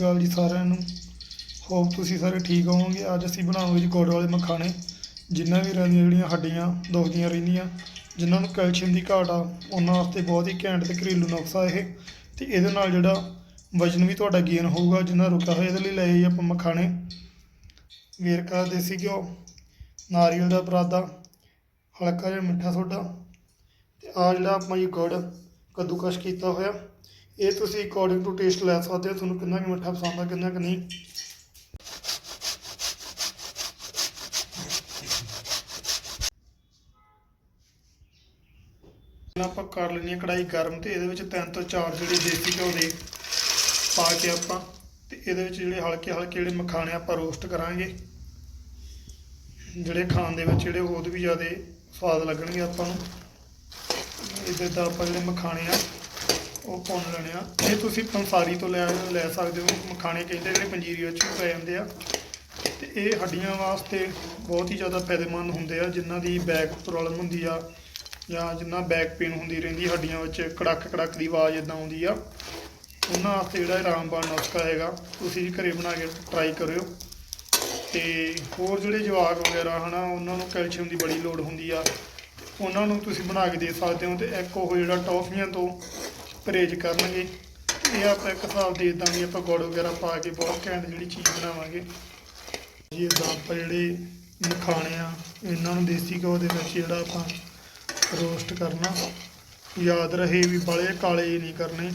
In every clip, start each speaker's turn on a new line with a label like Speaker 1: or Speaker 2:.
Speaker 1: ਅਕਾਲ ਜੀ ਸਾਰਿਆਂ ਨੂੰ। ਹੋਪ ਤੁਸੀਂ ਸਾਰੇ ਠੀਕ ਹੋਵੋਗੇ। ਅੱਜ ਅਸੀਂ ਬਣਾਵਾਂਗੇ ਜੀ ਗੁੜ ਵਾਲੇ ਮਖਾਣੇ। ਜਿਨ੍ਹਾਂ ਵੀ ਦੀਆਂ ਜਿਹੜੀਆਂ ਹੱਡੀਆਂ, ਦੁਖਦੀਆਂ ਰਹਿੰਦੀਆਂ, ਜਿਨ੍ਹਾਂ ਨੂੰ ਕੈਲਸ਼ੀਅਮ ਦੀ ਘਾਟ ਆ, ਉਹਨਾਂ ਵਾਸਤੇ ਬਹੁਤ ਹੀ ਘੈਂਟ ਤੇ ਘਰੇਲੂ ਨੁਸਖਾ ਇਹ। ਤੇ ਇਹਦੇ ਨਾਲ ਜਿਹੜਾ ਵਜਨ ਵੀ ਤੁਹਾਡਾ ਗੇਨ ਹੋਊਗਾ, ਜਿੰਨਾ ਰੁਕਾ ਹੋਇਆ ਇਹਦੇ ਲਈ ਲਏ ਜੀ ਆਪਾਂ ਮਖਾਣੇ। ਵੇਰਕਾ ਦੇਸੀ ਘਿਓ, ਨਾਰੀਅਲ ਦਾ ਪਰਾਦਾ, ਹਲਕਾ ਜਿਹਾ ਮਿੱਠਾ ਸੋਡਾ। ਤੇ ਆ ਜਿਹੜਾ ਆਪਾਂ ਜੀ ਗੁੜ ਕੱਦੂਕਸ਼ ਕੀਤਾ ਹੋਇਆ ਇਹ ਤੁਸੀਂ ਅਕੋਰਡਿੰਗ ਟੂ ਟੇਸਟ ਲੈ ਸਕਦੇ ਹੋ, ਤੁਹਾਨੂੰ ਕਿੰਨਾ ਕੁ ਮਿੱਠਾ ਪਸੰਦ ਆ, ਕਿੰਨਾ ਕੁ ਨਹੀਂ। ਆਪਾਂ ਕਰ ਲੈਣੀ ਹੈ ਕੜਾਈ ਗਰਮ ਤੇ ਇਹਦੇ ਵਿੱਚ ਤਿੰਨ ਤੋਂ ਚਾਰ ਜਿਹੜੇ ਦੇਸੀ ਘਿਓ ਦੇ ਪਾ ਕੇ ਆਪਾਂ ਤੇ ਇਹਦੇ ਵਿੱਚ ਜਿਹੜੇ ਹਲਕੇ ਹਲਕੇ ਜਿਹੜੇ ਮਖਾਣੇ ਆਪਾਂ ਰੋਸਟ ਕਰਾਂਗੇ। ਜਿਹੜੇ ਖਾਣ ਦੇ ਵਿੱਚ ਜਿਹੜੇ ਹੋਰ ਵੀ ਜ਼ਿਆਦਾ ਸਵਾਦ ਲੱਗਣਗੇ ਆਪਾਂ ਨੂੰ। ਇਹਦੇ ਦਾ ਆਪਾਂ ਜਿਹੜੇ ਮਖਾਣੇ ਆ ਉਹ ਭੁੰਨ ਲੈਣੇ ਆ। ਇਹ ਤੁਸੀਂ ਪੰਸਾਰੀ ਤੋਂ ਲੈ ਲੈ ਸਕਦੇ ਹੋ। ਮਖਾਣੇ ਕਹਿੰਦੇ ਜਿਹੜੇ ਪੰਜੀਰੀ ਵਿੱਚ ਵੀ ਪੈ ਜਾਂਦੇ ਆ। ਤੇ ਇਹ ਹੱਡੀਆਂ ਵਾਸਤੇ ਬਹੁਤ ਹੀ ਜ਼ਿਆਦਾ ਫਾਇਦੇਮੰਦ ਹੁੰਦੇ ਆ। ਜਿਨ੍ਹਾਂ ਦੀ ਬੈਕ ਪ੍ਰੋਬਲਮ ਹੁੰਦੀ ਆ ਜਾਂ ਜਿੰਨਾ ਬੈਕ ਪੇਨ ਹੁੰਦੀ ਰਹਿੰਦੀ ਹੱਡੀਆਂ ਵਿੱਚ, ਕੜਕ ਕੜਕ ਦੀ ਆਵਾਜ਼ ਇਦਾਂ ਆਉਂਦੀ ਆ। ਉਹਨਾਂ ਵਾਸਤੇ ਜਿਹੜਾ ਇਹ ਰਾਮਬਾਣ ਨੁਸਖਾ ਹੈਗਾ, ਤੁਸੀਂ ਵੀ ਘਰੇ ਬਣਾ ਕੇ ਟਰਾਈ ਕਰਿਓ। ਤੇ ਹੋਰ ਜਿਹੜੇ ਜਵਾਕ ਵਗੈਰਾ ਹਨਾ, ਉਹਨਾਂ ਨੂੰ ਕੈਲਸ਼ੀਅਮ ਦੀ ਬੜੀ ਲੋੜ ਹੁੰਦੀ ਆ। ਉਹਨਾਂ ਨੂੰ ਤੁਸੀਂ ਬਣਾ ਕੇ ਦੇ ਸਕਦੇ ਹੋ। ਤੇ ਇੱਕ ਉਹ ਜਿਹੜਾ ਟੌਫੀਆਂ ਤੋਂ ਪਰਹੇਜ਼ ਕਰਨਗੇ। ਇਹ ਆਪਾਂ ਇੱਕ ਹਿਸਾਬ ਦੇ ਇਦਾਂ ਵੀ ਆਪਾਂ ਗੁੜ ਵਗੈਰਾ ਪਾ ਕੇ ਬਹੁਤ ਘੈਂਟ ਜਿਹੜੀ ਚੀਜ਼ ਬਣਾਵਾਂਗੇ। ਜੀ ਇਦਾਂ ਆਪਾਂ ਜਿਹੜੇ ਮਖਾਣੇ ਆ, ਇਹਨਾਂ ਨੂੰ ਦੇਸੀ ਘਿਓ ਦੇ ਵਿੱਚ ਜਿਹੜਾ ਆਪਾਂ ਰੋਸਟ ਕਰਨਾ। ਯਾਦ ਰਹੇ ਵੀ ਬੜੇ ਕਾਲੇ ਨਹੀਂ ਕਰਨੇ,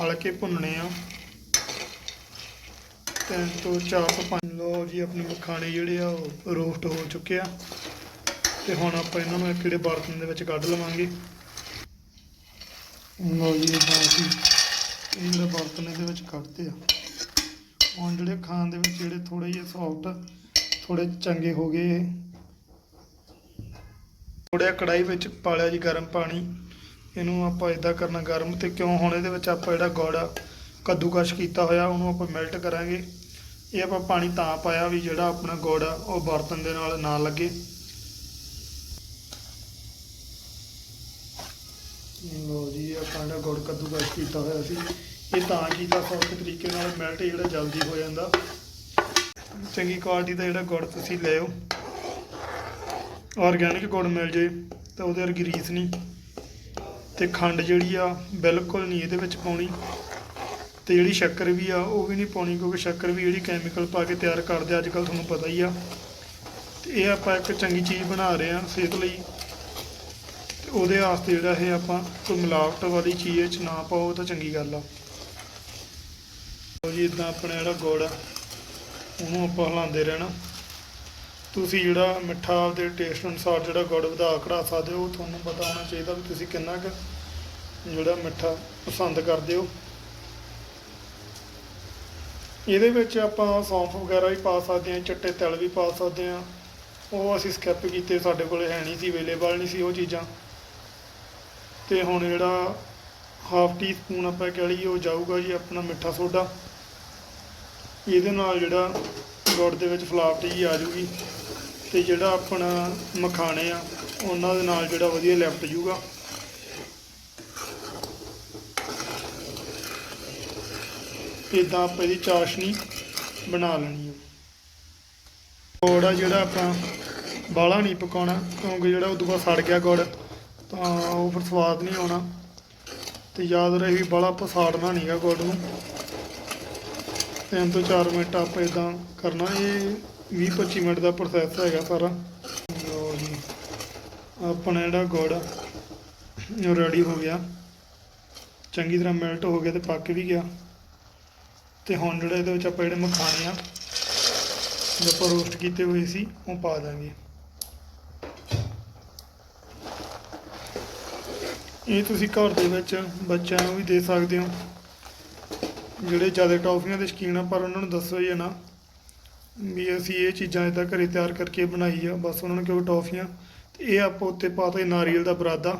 Speaker 1: ਹਲਕੇ ਭੁੰਨਣੇ ਆ। ਤਿੰਨ ਤੋਂ ਚਾਰ ਤੋਂ ਪੰਜ ਲੋ ਜੀ, ਆਪਣੇ ਮਖਾਣੇ ਜਿਹੜੇ ਆ, ਉਹ ਰੋਸਟ ਹੋ ਚੁੱਕੇ ਆ। ਤੇ ਹੁਣ ਆਪਾਂ ਇਹਨਾਂ ਨੂੰ ਇੱਕ ਜਿਹੜੇ ਬਰਤਨ ਦੇ ਵਿੱਚ ਕੱਢ ਲਵਾਂਗੇ। ਲੋ ਜੀ ਇਦਾਂ ਅਸੀਂ ਇਹ ਜਿਹੜੇ ਬਰਤਨ ਇਹਦੇ ਵਿੱਚ ਕੱਢਦੇ ਆ। ਹੁਣ ਜਿਹੜੇ ਖਾਣ ਦੇ ਵਿੱਚ ਜਿਹੜੇ ਥੋੜੇ ਜਿਹੇ ਸੌਫਟ ਥੋੜੇ ਚੰਗੇ ਹੋ ਗਏ ਇਹ। ਥੋੜ੍ਹਾ ਕੜਾਈ ਵਿੱਚ ਪਾ ਲਿਆ ਜੀ ਗਰਮ ਪਾਣੀ। ਇਹਨੂੰ ਆਪਾਂ ਇਦਾਂ ਕਰਨਾ ਗਰਮ ਤੇ ਕਿਉਂ? ਹੁਣ ਇਹਦੇ ਵਿੱਚ ਆਪਾਂ ਜਿਹੜਾ ਗੁੜ ਆ ਕੱਦੂਕਸ਼ ਕੀਤਾ ਹੋਇਆ, ਉਹਨੂੰ ਆਪਾਂ ਮੈਲਟ ਕਰਾਂਗੇ। ਇਹ ਆਪਾਂ ਪਾਣੀ ਤਾਂ ਪਾਇਆ ਵੀ ਜਿਹੜਾ ਆਪਣਾ ਗੁੜ ਆ ਉਹ ਬਰਤਨ ਦੇ ਨਾਲ ਨਾ ਲੱਗੇ। ਲੋ ਜੀ ਆਪਾਂ ਜਿਹੜਾ ਗੁੜ ਕੱਦੂਕਸ਼ ਕੀਤਾ ਹੋਇਆ ਸੀ। ਇਹ ਤਾਂ ਕੀਤਾ ਸੌਖੇ ਤਰੀਕੇ ਨਾਲ ਮੈਲਟ ਜਿਹੜਾ ਜਲਦੀ ਹੋ ਜਾਂਦਾ। ਚੰਗੀ ਕੁਆਲਿਟੀ ਦਾ ਜਿਹੜਾ ਗੁੜ ਤੁਸੀਂ ਲਿਓ ਆਰਗੈਨਿਕ ਗੁੜ ਮਿਲ ਜੇ, ਤਾਂ ਉਹਦੇ ਵਰਗੀ ਰੀਸ ਨਹੀਂ। ਤੇ ਖੰਡ ਜਿਹੜੀ ਆ, ਬਿਲਕੁਲ ਨਹੀਂ ਇਹਦੇ ਵਿੱਚ ਪਾਉਣੀ। ਤੇ ਜਿਹੜੀ ਸ਼ੱਕਰ ਵੀ ਆ, ਉਹ ਵੀ ਨਹੀਂ ਪਾਉਣੀ, ਕਿਉਂਕਿ ਸ਼ੱਕਰ ਵੀ ਜਿਹੜੀ ਕੈਮੀਕਲ ਪਾ ਕੇ ਤਿਆਰ ਕਰਦੇ ਅੱਜ ਕੱਲ ਤੁਹਾਨੂੰ ਪਤਾ ਹੀ ਆ। ਤੇ ਇਹ ਆਪਾਂ ਇੱਕ ਚੰਗੀ ਚੀਜ਼ ਬਣਾ ਰਹੇ ਆ ਸਿਹਤ ਲਈ। ਉਹਦੇ ਵਾਸਤੇ ਜਿਹੜਾ ਇਹ ਆਪਾਂ ਕੋਈ ਮਿਲਾਵਟ ਵਾਲੀ ਚੀਜ਼ ਇਹ ਚ ਨਾ ਪਾਓ ਤਾਂ ਚੰਗੀ ਗੱਲ ਆ। ਲਓ ਜੀ ਇਦਾਂ ਆਪਣਾ ਜਿਹੜਾ ਗੁੜ ਆ, ਉਹਨੂੰ ਆਪਾਂ ਹਿਲਾਉਂਦੇ ਰਹਿਣਾ। ਤੁਸੀਂ ਜਿਹੜਾ ਮਿੱਠਾ ਆਪਦੇ ਟੇਸਟ ਅਨੁਸਾਰ ਜਿਹੜਾ ਗੁੜ ਵਧਾ ਘਟਾ ਸਕਦੇ ਹੋ, ਉਹ ਤੁਹਾਨੂੰ ਪਤਾ ਹੋਣਾ ਚਾਹੀਦਾ ਵੀ ਤੁਸੀਂ ਕਿੰਨਾ ਕੁ ਜਿਹੜਾ ਮਿੱਠਾ ਪਸੰਦ ਕਰਦੇ ਹੋ। ਇਹਦੇ ਵਿੱਚ ਆਪਾਂ ਸੌਂਫ ਵਗੈਰਾ ਵੀ ਪਾ ਸਕਦੇ ਹਾਂ, ਚਿੱਟੇ ਤਿਲ ਵੀ ਪਾ ਸਕਦੇ ਹਾਂ। ਉਹ ਅਸੀਂ ਸਕਿਪ ਕੀਤੇ, ਸਾਡੇ ਕੋਲ ਹੈ ਨਹੀਂ ਸੀ ਅਵੇਲੇਬਲ ਨਹੀਂ ਸੀ ਉਹ ਚੀਜ਼ਾਂ। ਤੇ ਹੁਣ ਜਿਹੜਾ ਹਾਫ ਟੀ ਸਪੂਨ ਆਪਾਂ ਕਹਿ ਲਈਏ, ਉਹ ਜਾਊਗਾ ਜੀ ਆਪਣਾ ਮਿੱਠਾ ਸੋਡਾ। ਇਹਦੇ ਨਾਲ ਜਿਹੜਾ ਗੁੜ ਦੇ ਵਿੱਚ ਫਲਾਵਟ ਜੀ ਆ ਜੂਗੀ ਤੇ ਜਿਹੜਾ ਆਪਣਾ ਮਖਾਣੇ ਆ, ਉਹਨਾਂ ਦੇ ਨਾਲ ਜਿਹੜਾ ਵਧੀਆ ਲਿਪਟ ਜੂਗਾ। ਇਦਾਂ ਆਪਾਂ ਇਹਦੀ ਚਾਸ਼ਨੀ ਬਣਾ ਲੈਣੀ ਆ। ਗੁੜ ਆ ਜਿਹੜਾ ਆਪਾਂ ਬਾਲਾ ਨਹੀਂ ਪਕਾਉਣਾ, ਕਿਉਂਕਿ ਜਿਹੜਾ ਉਦੋਂ ਬਾਅਦ ਸੜ ਗਿਆ ਗੁੜ। ਤਾਂ ਉਹ ਫਿਰ ਸਵਾਦ ਨਹੀਂ ਆਉਣਾ। ਤੇ ਯਾਦ ਰਹੇ ਵੀ ਬਾਲਾ ਆਪਾਂ ਸਾੜਨਾ ਨਹੀਂਗਾ ਗੁੜ ਨੂੰ। ਤਿੰਨ ਤੋਂ 4 ਮਿੰਟ ਆਪਾਂ ਇਦਾਂ ਕਰਨਾ। ਇਹ 20-25 ਮਿੰਟ ਦਾ ਪ੍ਰੋਸੈਸ ਹੈਗਾ ਸਾਰਾ। ਲਓ ਜੀ, ਆਪਣਾ ਜਿਹੜਾ ਗੁੜ ਰੈਡੀ ਹੋ ਗਿਆ। ਚੰਗੀ ਤਰ੍ਹਾਂ ਮੈਲਟ ਹੋ ਗਿਆ ਤੇ ਪੱਕ ਵੀ ਗਿਆ। ਤੇ ਹੁਣ ਜਿਹੜਾ ਇਹਦੇ ਵਿੱਚ ਆਪਾਂ ਜਿਹੜੇ ਮਖਾਣੇ ਆ, ਜੋ ਆਪਾਂ ਰੋਸਟ ਕੀਤੇ ਹੋਏ ਸੀ, ਉਹ ਪਾ ਦਾਂਗੇ। ਇਹ ਤੁਸੀਂ ਘਰ ਦੇ ਵਿੱਚ ਬੱਚਿਆਂ ਨੂੰ ਵੀ ਦੇ ਸਕਦੇ ਹੋ। ਜਿਹੜੇ ਜ਼ਿਆਦਾ ਟੌਫੀਆਂ ਦੇ ਸ਼ੌਕੀਨ ਆ, ਪਰ ਉਹਨਾਂ ਨੂੰ ਦੱਸੋ ਹੀ ਨਾ ਵੀ ਅਸੀਂ ਇਹ ਚੀਜ਼ਾਂ ਇਦਾਂ ਘਰੇ ਤਿਆਰ ਕਰਕੇ ਬਣਾਈ ਆ। ਬਸ ਉਹਨਾਂ ਨੂੰ ਕਿਉਂ ਟੌਫੀਆਂ? ਤੇ ਇਹ ਆਪਾਂ ਉੱਤੇ ਪਾਤਾ ਨਾਰੀਅਲ ਦਾ ਬਰਾਦਾ।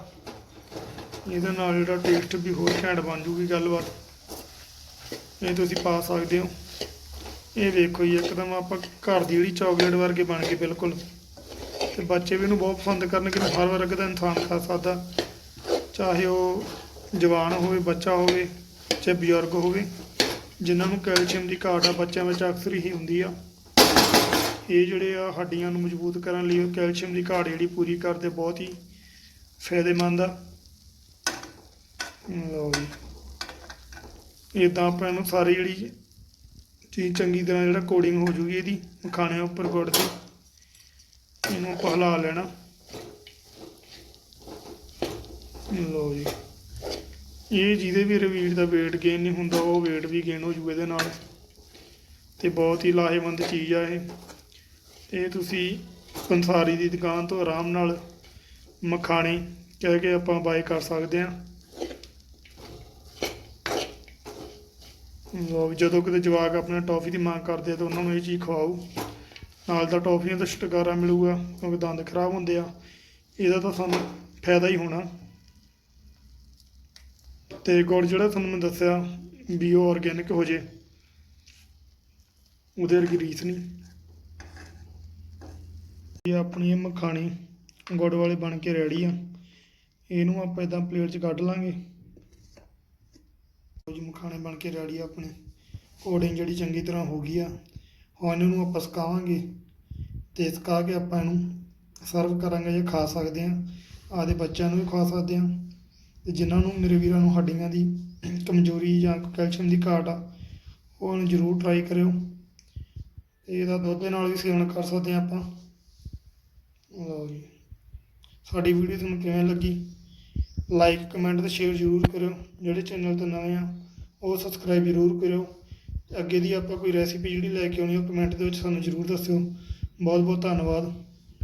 Speaker 1: ਇਹਦੇ ਨਾਲ ਜਿਹੜਾ ਟੇਸਟ ਵੀ ਹੋਰ ਘੈਂਟ ਬਣ ਜੂਗੀ ਗੱਲਬਾਤ। ਇਹ ਤੁਸੀਂ ਪਾ ਸਕਦੇ ਹੋ। ਇਹ ਵੇਖੋ ਜੀ, ਇੱਕਦਮ ਆਪਾਂ ਘਰ ਦੀ ਜਿਹੜੀ ਚਾਕਲੇਟ ਵਰਗੇ ਬਣ ਗਏ ਬਿਲਕੁਲ। ਤੇ ਬੱਚੇ ਵੀ ਇਹਨੂੰ ਬਹੁਤ ਪਸੰਦ ਕਰਨਗੇ ਹਰ ਵਰਗ ਦਾ ਇਨਸਾਨ ਖਾ ਸਕਦਾ। ਚਾਹੇ ਉਹ ਜਵਾਨ ਹੋਵੇ, ਬੱਚਾ ਹੋਵੇ ਚਾਹੇ ਬਜ਼ੁਰਗ ਹੋਵੇ, ਜਿਨ੍ਹਾਂ ਨੂੰ ਕੈਲਸ਼ੀਅਮ ਦੀ ਘਾਟ ਆ, ਬੱਚਿਆਂ ਵਿੱਚ ਅਕਸਰ ਹੀ ਹੁੰਦੀ ਆ। ਇਹ ਜਿਹੜੇ ਆ ਹੱਡੀਆਂ ਨੂੰ ਮਜ਼ਬੂਤ ਕਰਨ ਲਈ ਕੈਲਸ਼ੀਅਮ ਦੀ ਘਾਟ ਜਿਹੜੀ ਪੂਰੀ ਕਰਦੇ ਬਹੁਤ ਹੀ ਫਾਇਦੇਮੰਦ ਆ। ਲਓ ਜੀ। ਇਦਾਂ ਆਪਾਂ ਇਹਨੂੰ ਸਾਰੀ ਜਿਹੜੀ ਚੀਜ਼ ਚੰਗੀ ਤਰ੍ਹਾਂ ਜਿਹੜਾ ਕੋਡਿੰਗ ਹੋ ਜੂਗੀ ਇਹਦੀ ਮਖਾਣੇ ਉੱਪਰ ਗੁੜ ਦੀ, ਇਹਨੂੰ ਆਪਾਂ ਹਿਲਾ ਲੈਣਾ। ਲਓ ਜੀ। ਇਹ ਜਿਹਦੇ ਵੀ ਰਵੀਰ ਦਾ weight gain ਨਹੀਂ ਹੁੰਦਾ, ਉਹ weight ਵੀ gain ਹੋ ਜੂਗਾ ਇਹਦੇ ਨਾਲ। ਤੇ ਬਹੁਤ ਹੀ ਲਾਹੇਵੰਦ ਚੀਜ਼ ਆ ਇਹ। ਇਹ ਤੁਸੀਂ ਪੰਸਾਰੀ ਦੀ ਦੁਕਾਨ ਤੋਂ ਆਰਾਮ ਨਾਲ ਮਖਾਣੀ ਕਹਿ ਕੇ ਆਪਾਂ ਬਾਈ ਕਰ ਸਕਦੇ ਹਾਂ। ਲਓ ਵੀ ਜਦੋਂ ਕਿਤੇ ਜਵਾਕ ਆਪਣੇ ਟੌਫੀ ਦੀ ਮੰਗ ਕਰਦੇ ਆ ਤਾਂ ਉਹਨਾਂ ਨੂੰ ਇਹ ਚੀਜ਼ ਖਵਾਓ। ਨਾਲ ਤਾਂ ਟੌਫੀਆਂ ਤੋਂ ਛੁਟਕਾਰਾ ਮਿਲੂਗਾ, ਕਿਉਂਕਿ ਦੰਦ ਖਰਾਬ ਹੁੰਦੇ ਆ। ਇਹਦਾ ਤਾਂ ਸਾਨੂੰ ਫਾਇਦਾ ਹੀ ਹੋਣਾ। ਤੇ ਗੁੜ ਜਿਹੜਾ ਤੁਹਾਨੂੰ ਮੈਂ ਦੱਸਿਆ, ਵੀ ਉਹ ਆਰਗੈਨਿਕ ਹੋ ਜੇ। ਉਹਦੇ ਵਰਗੀ ਰੀਸ ਨਹੀਂ। ਇਹ ਆਪਣੀ ਇਹ ਮਖਾਣੀ, ਗੁੜ ਵਾਲੇ ਬਣ ਕੇ ਰੈਡੀ ਆ। ਇਹਨੂੰ ਆਪਾਂ ਇਦਾਂ ਪਲੇਟ 'ਚ ਕੱਢ ਲਾਂਗੇ। ਜੀ ਮਖਾਣੇ ਬਣ ਕੇ ਰੈਡੀ ਆ ਆਪਣੇ। ਕੋਡਿੰਗ ਜਿਹੜੀ ਚੰਗੀ ਤਰ੍ਹਾਂ ਹੋ ਗਈ ਆ, ਹੁਣ ਇਹਨੂੰ ਆਪਾਂ ਸੁਕਾਵਾਂਗੇ। ਤੇ ਸੁਕਾ ਕੇ ਆਪਾਂ ਇਹਨੂੰ ਸਰਵ ਕਰਾਂਗੇ ਜਾਂ ਖਾ ਸਕਦੇ ਆ। ਆਦੇ ਬੱਚਿਆਂ ਨੂੰ ਵੀ ਖਵਾ ਸਕਦੇ ਆ। ਤੇ ਜਿਨ੍ਹਾਂ ਨੂੰ ਮੇਰੇ ਵੀਰਾਂ ਨੂੰ ਹੱਡੀਆਂ ਦੀ ਕਮਜ਼ੋਰੀ ਜਾਂ ਕੈਲਸ਼ੀਅਮ ਦੀ ਘਾਟ ਆ, ਉਹ ਉਹਨੂੰ ਜ਼ਰੂਰ ਟਰਾਈ ਕਰਿਓ। ਤੇ ਇਹਦਾ ਦੁੱਧ ਦੇ ਨਾਲ ਵੀ ਸੇਵਨ ਕਰ ਸਕਦੇ ਆ ਆਪਾਂ। ਲਓ ਜੀ। ਸਾਡੀ ਵੀਡੀਓ ਤੁਹਾਨੂੰ ਕਿਵੇਂ ਲੱਗੀ? ਲਾਈਕ ਕਮੈਂਟ ਤੇ ਸ਼ੇਅਰ ਜ਼ਰੂਰ ਕਰਿਓ। ਜਿਹੜੇ ਚੈਨਲ ਤੇ ਨਵੇਂ ਆ, ਉਹ ਸਬਸਕ੍ਰਾਈਬ ਜ਼ਰੂਰ ਕਰਿਓ। ਅੱਗੇ ਦੀ ਆਪਾਂ ਕੋਈ ਰੈਸਿਪੀ ਜਿਹੜੀ ਲੈ ਕੇ ਆਉਣੀ, ਉਹ ਕਮੈਂਟ ਦੇ ਵਿੱਚ ਸਾਨੂੰ ਜ਼ਰੂਰ ਦੱਸਿਓ। ਬਹੁਤ ਬਹੁਤ ਧੰਨਵਾਦ।